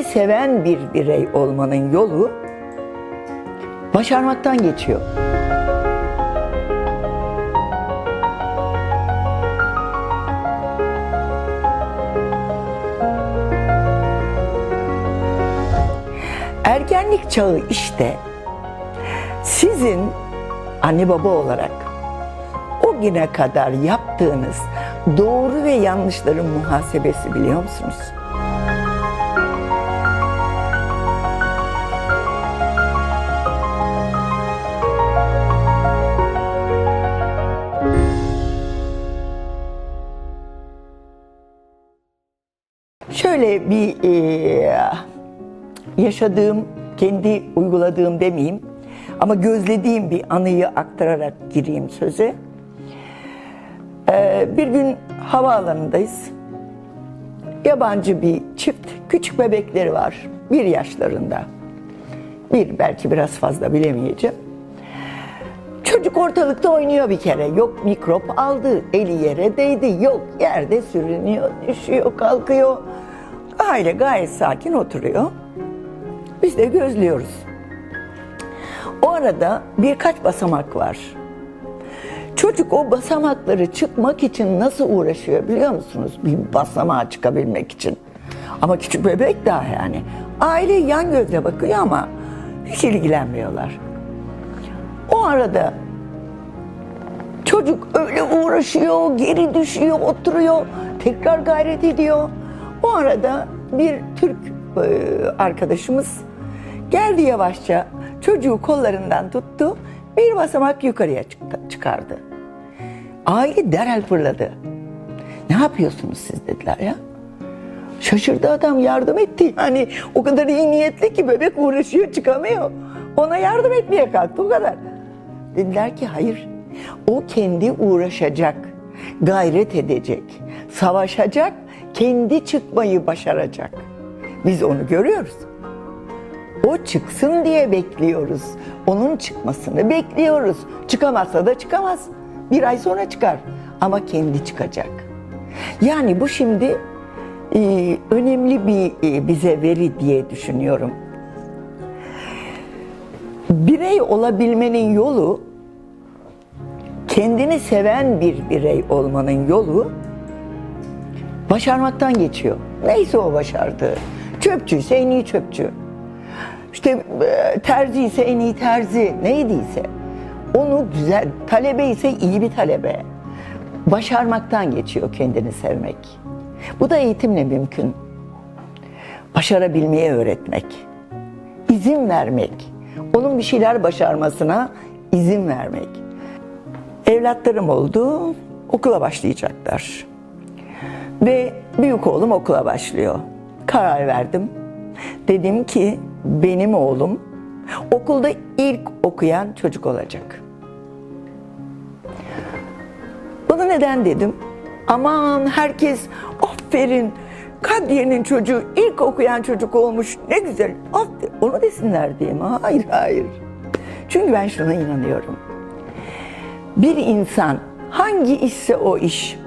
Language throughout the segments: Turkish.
kendini seven bir birey olmanın yolu başarmaktan geçiyor. Ergenlik çağı işte sizin anne baba olarak o güne kadar yaptığınız doğru ve yanlışların muhasebesi biliyor musunuz? Şöyle bir eee, yaşadığım, kendi uyguladığım demeyeyim ama gözlediğim bir anıyı aktararak gireyim söze. Ee, bir gün havaalanındayız. Yabancı bir çift, küçük bebekleri var. Bir yaşlarında. Bir belki biraz fazla bilemeyeceğim. Çocuk ortalıkta oynuyor bir kere. Yok mikrop aldı, eli yere değdi. Yok yerde sürünüyor, düşüyor, kalkıyor. Aile gayet sakin oturuyor. Biz de gözlüyoruz. O arada birkaç basamak var. Çocuk o basamakları çıkmak için nasıl uğraşıyor biliyor musunuz? Bir basamağa çıkabilmek için. Ama küçük bebek daha yani. Aile yan gözle bakıyor ama hiç ilgilenmiyorlar. O arada çocuk öyle uğraşıyor, geri düşüyor, oturuyor, tekrar gayret ediyor. O arada bir Türk e, arkadaşımız geldi yavaşça, çocuğu kollarından tuttu, bir basamak yukarıya çıkardı. Aile derhal fırladı. Ne yapıyorsunuz siz dediler ya. Şaşırdı adam yardım etti. Hani o kadar iyi niyetli ki bebek uğraşıyor çıkamıyor. Ona yardım etmeye kalktı o kadar. Dediler ki hayır. O kendi uğraşacak, gayret edecek, savaşacak, kendi çıkmayı başaracak. Biz onu görüyoruz. O çıksın diye bekliyoruz. Onun çıkmasını bekliyoruz. Çıkamazsa da çıkamaz. Bir ay sonra çıkar. Ama kendi çıkacak. Yani bu şimdi e, önemli bir e, bize veri diye düşünüyorum. Birey olabilmenin yolu kendini seven bir birey olmanın yolu başarmaktan geçiyor. Neyse o başardığı. Çöpçüyse en iyi çöpçü. İşte e, terzi ise en iyi terzi. Neydiyse. Onu güzel, talebe ise iyi bir talebe. Başarmaktan geçiyor kendini sevmek. Bu da eğitimle mümkün. Başarabilmeyi öğretmek. izin vermek. Onun bir şeyler başarmasına izin vermek. Evlatlarım oldu, okula başlayacaklar. Ve büyük oğlum okula başlıyor. Karar verdim. Dedim ki benim oğlum okulda ilk okuyan çocuk olacak. Bunu neden dedim? Aman herkes aferin Kadriye'nin çocuğu ilk okuyan çocuk olmuş ne güzel. Aferin. Onu desinler diye mi? Hayır hayır. Çünkü ben şuna inanıyorum. Bir insan hangi işse o iş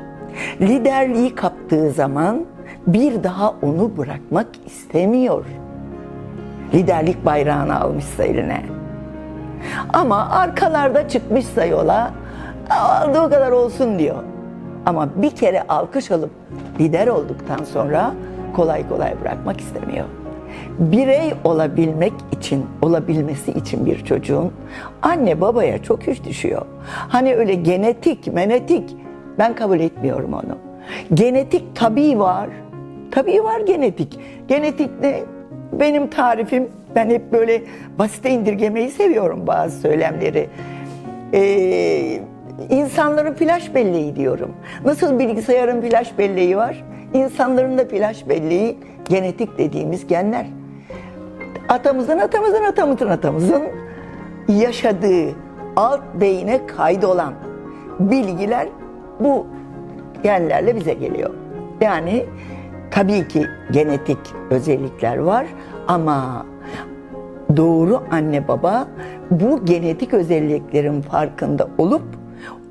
liderliği kaptığı zaman bir daha onu bırakmak istemiyor. Liderlik bayrağını almışsa eline. Ama arkalarda çıkmışsa yola aldığı kadar olsun diyor. Ama bir kere alkış alıp lider olduktan sonra kolay kolay bırakmak istemiyor. Birey olabilmek için, olabilmesi için bir çocuğun anne babaya çok iş düşüyor. Hani öyle genetik, menetik ben kabul etmiyorum onu. Genetik tabii var. Tabii var genetik. Genetik ne? Benim tarifim, ben hep böyle basite indirgemeyi seviyorum bazı söylemleri. Ee, insanların flash belleği diyorum. Nasıl bilgisayarın flash belleği var? İnsanların da flash belleği genetik dediğimiz genler. Atamızın, atamızın, atamızın, atamızın yaşadığı alt beyine kaydolan bilgiler bu genlerle bize geliyor. Yani tabii ki genetik özellikler var ama doğru anne baba bu genetik özelliklerin farkında olup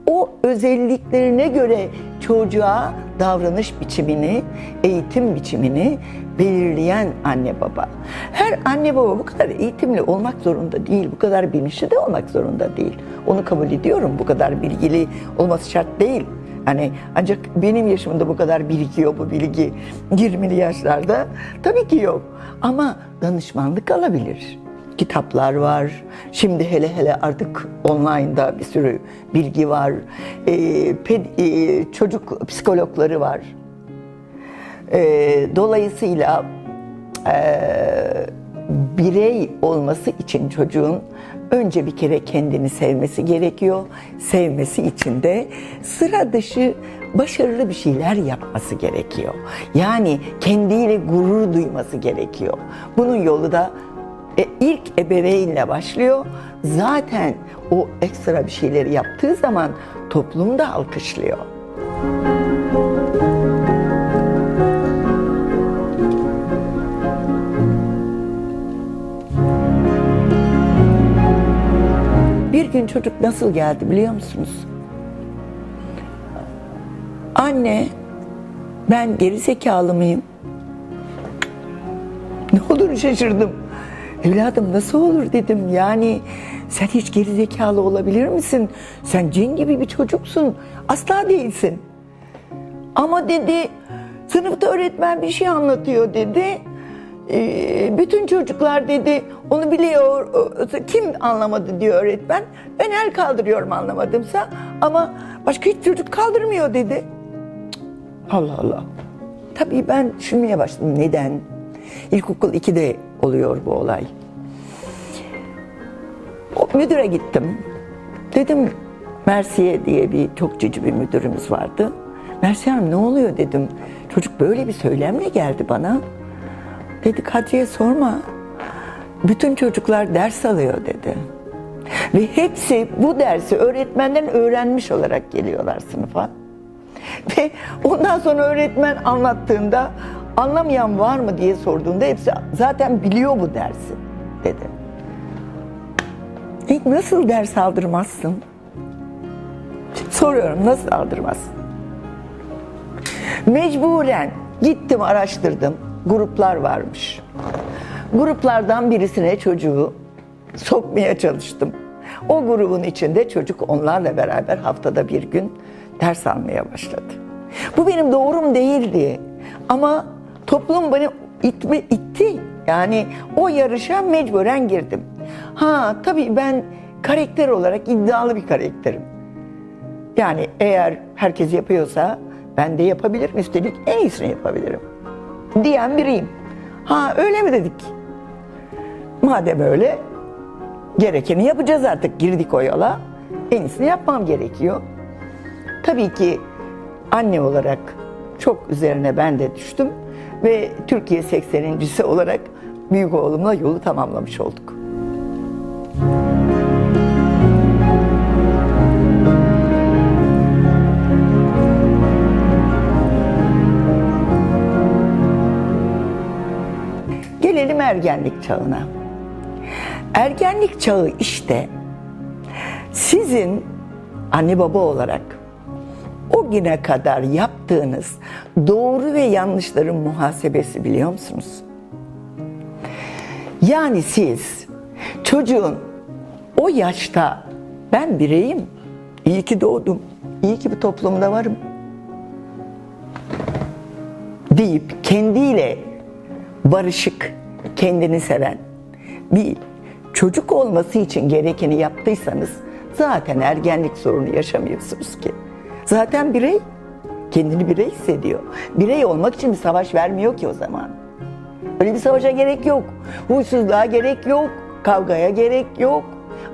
o özelliklerine göre çocuğa davranış biçimini, eğitim biçimini belirleyen anne baba. Her anne baba bu kadar eğitimli olmak zorunda değil, bu kadar bilinçli de olmak zorunda değil. Onu kabul ediyorum, bu kadar bilgili olması şart değil. Hani ancak benim yaşımda bu kadar birikiyor bu bilgi 20'li yaşlarda. Tabii ki yok. Ama danışmanlık alabilir. Kitaplar var. Şimdi hele hele artık online'da bir sürü bilgi var. Ee, ped- e, çocuk psikologları var. Ee, dolayısıyla eee, birey olması için çocuğun önce bir kere kendini sevmesi gerekiyor. Sevmesi için de sıra dışı başarılı bir şeyler yapması gerekiyor. Yani kendiyle gurur duyması gerekiyor. Bunun yolu da e, ilk ebeveynle başlıyor. Zaten o ekstra bir şeyleri yaptığı zaman toplum da alkışlıyor. Bir gün çocuk nasıl geldi biliyor musunuz? Anne, ben geri zekalı mıyım? Ne olur şaşırdım. Evladım nasıl olur dedim. Yani sen hiç geri zekalı olabilir misin? Sen cin gibi bir çocuksun. Asla değilsin. Ama dedi sınıfta öğretmen bir şey anlatıyor dedi. Ee, bütün çocuklar dedi onu biliyor. Kim anlamadı diyor öğretmen. Ben el kaldırıyorum anlamadımsa ama başka hiç çocuk kaldırmıyor dedi. Allah Allah. Tabii ben düşünmeye başladım neden? İlkokul 2'de oluyor bu olay. O müdüre gittim. Dedim Mersiye diye bir çok cici bir müdürümüz vardı. Mersiye Hanım ne oluyor dedim. Çocuk böyle bir söylemle geldi bana. Dedi Kadriye sorma. Bütün çocuklar ders alıyor dedi. Ve hepsi bu dersi öğretmenden öğrenmiş olarak geliyorlar sınıfa. Ve ondan sonra öğretmen anlattığında anlamayan var mı diye sorduğunda hepsi zaten biliyor bu dersi dedi. E, nasıl ders aldırmazsın? Soruyorum nasıl aldırmazsın? Mecburen gittim araştırdım. Gruplar varmış. Gruplardan birisine çocuğu sokmaya çalıştım. O grubun içinde çocuk onlarla beraber haftada bir gün ders almaya başladı. Bu benim doğrum değildi. Ama toplum beni itme, itti. Yani o yarışa mecburen girdim. Ha tabii ben karakter olarak iddialı bir karakterim. Yani eğer herkes yapıyorsa ben de yapabilirim. Üstelik en iyisini yapabilirim. Diyen biriyim. Ha öyle mi dedik? Madem öyle gerekeni yapacağız artık. Girdik o yola. En iyisini yapmam gerekiyor. Tabii ki anne olarak çok üzerine ben de düştüm ve Türkiye 80.si olarak büyük oğlumla yolu tamamlamış olduk. Ergenlik çağına. Ergenlik çağı işte sizin anne baba olarak o güne kadar yaptığınız doğru ve yanlışların muhasebesi biliyor musunuz? Yani siz çocuğun o yaşta ben bireyim, iyi ki doğdum, iyi ki bu toplumda varım deyip kendiyle barışık, kendini seven bir çocuk olması için gerekeni yaptıysanız zaten ergenlik sorunu yaşamıyorsunuz ki. Zaten birey kendini birey hissediyor. Birey olmak için bir savaş vermiyor ki o zaman. Öyle bir savaşa gerek yok. Huysuzluğa gerek yok. Kavgaya gerek yok.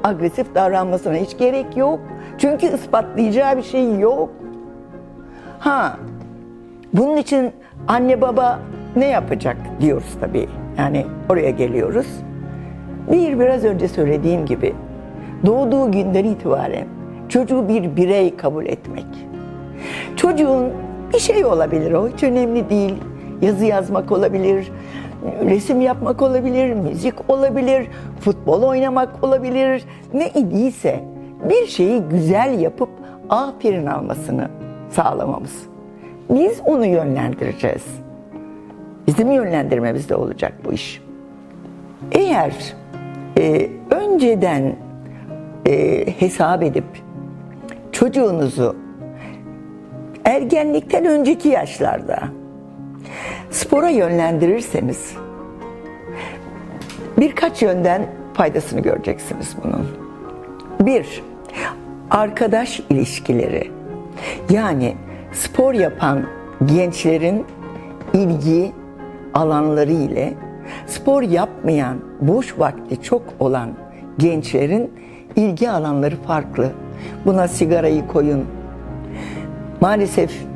Agresif davranmasına hiç gerek yok. Çünkü ispatlayacağı bir şey yok. Ha, bunun için anne baba ne yapacak diyoruz tabii. Yani oraya geliyoruz. Bir biraz önce söylediğim gibi doğduğu günden itibaren çocuğu bir birey kabul etmek. Çocuğun bir şey olabilir o hiç önemli değil. Yazı yazmak olabilir, resim yapmak olabilir, müzik olabilir, futbol oynamak olabilir. Ne idiyse bir şeyi güzel yapıp aferin almasını sağlamamız. Biz onu yönlendireceğiz. Bizim yönlendirmemizde olacak bu iş. Eğer e, önceden e, hesap edip çocuğunuzu ergenlikten önceki yaşlarda spora yönlendirirseniz birkaç yönden faydasını göreceksiniz bunun. Bir, arkadaş ilişkileri. Yani spor yapan gençlerin ilgi alanları ile spor yapmayan, boş vakti çok olan gençlerin ilgi alanları farklı. Buna sigarayı koyun. Maalesef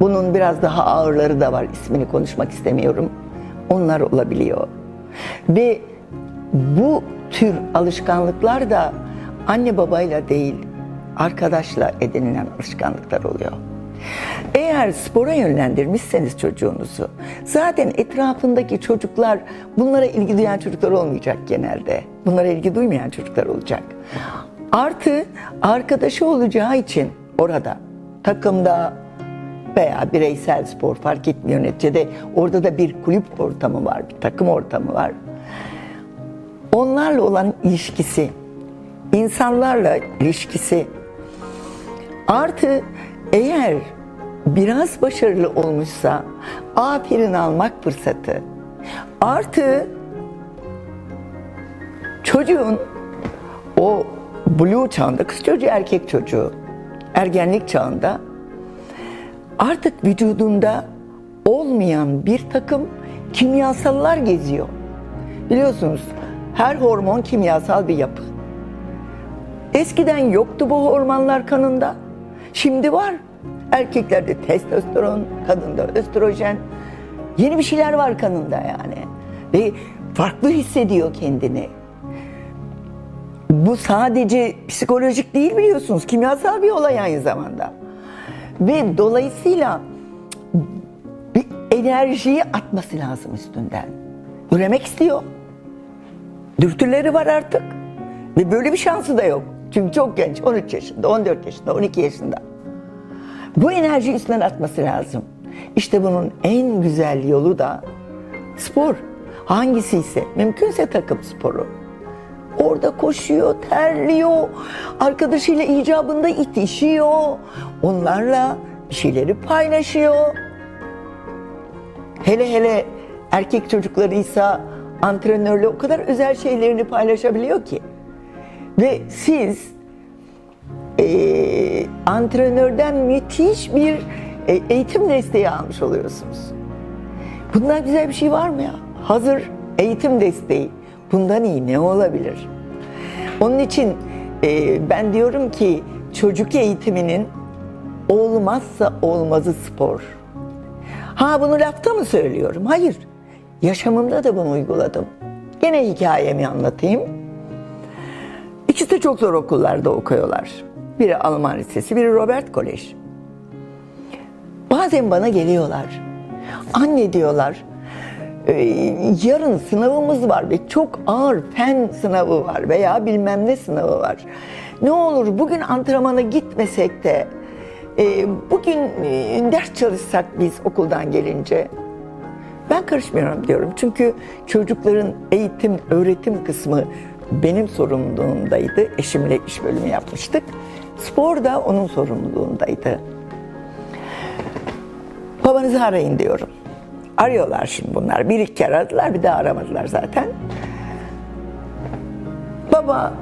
bunun biraz daha ağırları da var. İsmini konuşmak istemiyorum. Onlar olabiliyor. Ve bu tür alışkanlıklar da anne babayla değil, arkadaşla edinilen alışkanlıklar oluyor. Eğer spora yönlendirmişseniz çocuğunuzu, zaten etrafındaki çocuklar bunlara ilgi duyan çocuklar olmayacak genelde. Bunlara ilgi duymayan çocuklar olacak. Artı arkadaşı olacağı için orada, takımda veya bireysel spor fark etmiyor neticede orada da bir kulüp ortamı var, bir takım ortamı var. Onlarla olan ilişkisi, insanlarla ilişkisi Artı eğer biraz başarılı olmuşsa aferin almak fırsatı. Artı çocuğun o blue çağında kız çocuğu erkek çocuğu ergenlik çağında artık vücudunda olmayan bir takım kimyasallar geziyor. Biliyorsunuz her hormon kimyasal bir yapı. Eskiden yoktu bu hormonlar kanında. Şimdi var. Erkeklerde testosteron, kadında östrojen. Yeni bir şeyler var kanında yani. Ve farklı hissediyor kendini. Bu sadece psikolojik değil biliyorsunuz. Kimyasal bir olay aynı zamanda. Ve dolayısıyla bir enerjiyi atması lazım üstünden. Üremek istiyor. Dürtüleri var artık. Ve böyle bir şansı da yok. Çünkü çok genç. 13 yaşında, 14 yaşında, 12 yaşında. Bu enerji üstünden atması lazım. İşte bunun en güzel yolu da spor. Hangisi ise mümkünse takım sporu. Orada koşuyor, terliyor, arkadaşıyla icabında itişiyor. Onlarla şeyleri paylaşıyor. Hele hele erkek çocuklarıysa antrenörle o kadar özel şeylerini paylaşabiliyor ki. Ve siz e, antrenörden müthiş bir e, eğitim desteği almış oluyorsunuz. Bundan güzel bir şey var mı ya? Hazır eğitim desteği. Bundan iyi ne olabilir? Onun için e, ben diyorum ki çocuk eğitiminin olmazsa olmazı spor. Ha bunu lafta mı söylüyorum? Hayır. Yaşamımda da bunu uyguladım. Gene hikayemi anlatayım. İkisi de çok zor okullarda okuyorlar. Biri Alman Lisesi, biri Robert Kolej. Bazen bana geliyorlar. Anne diyorlar, "e, yarın sınavımız var ve çok ağır fen sınavı var veya bilmem ne sınavı var. Ne olur bugün antrenmana gitmesek de e, bugün e, ders çalışsak biz okuldan gelince. Ben karışmıyorum diyorum. Çünkü çocukların eğitim, öğretim kısmı benim sorumluluğumdaydı. Eşimle iş bölümü yapmıştık. Spor da onun sorumluluğundaydı. Babanızı arayın diyorum. Arıyorlar şimdi bunlar. Bir iki kere aradılar, bir daha aramadılar zaten. Baba,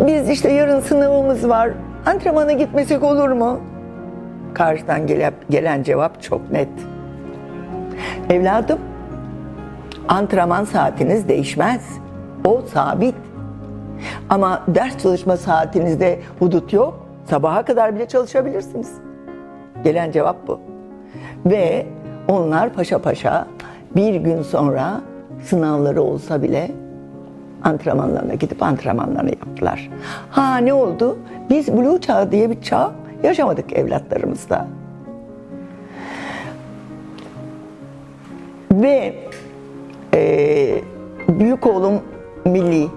biz işte yarın sınavımız var. Antrenmana gitmesek olur mu? Karşıdan gele- gelen cevap çok net. Evladım, antrenman saatiniz değişmez. O sabit. Ama ders çalışma saatinizde hudut yok. Sabaha kadar bile çalışabilirsiniz. Gelen cevap bu. Ve onlar paşa paşa bir gün sonra sınavları olsa bile antrenmanlarına gidip antrenmanlarını yaptılar. Ha ne oldu? Biz Blue Çağı diye bir çağ yaşamadık evlatlarımızda. Ve e, büyük oğlum milli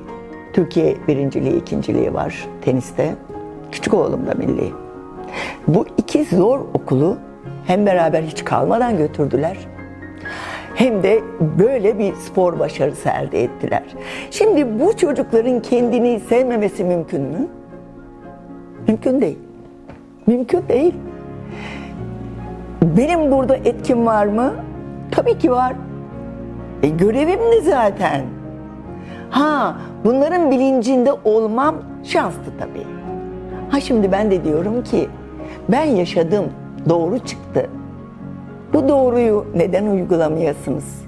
Türkiye birinciliği, ikinciliği var teniste. Küçük oğlum da milli. Bu iki zor okulu hem beraber hiç kalmadan götürdüler. hem de böyle bir spor başarısı elde ettiler. Şimdi bu çocukların kendini sevmemesi mümkün mü? Mümkün değil. Mümkün değil. Benim burada etkim var mı? Tabii ki var. E görevim ne zaten? Ha, bunların bilincinde olmam şanslı tabii. Ha şimdi ben de diyorum ki ben yaşadım, doğru çıktı. Bu doğruyu neden uygulamayasınız?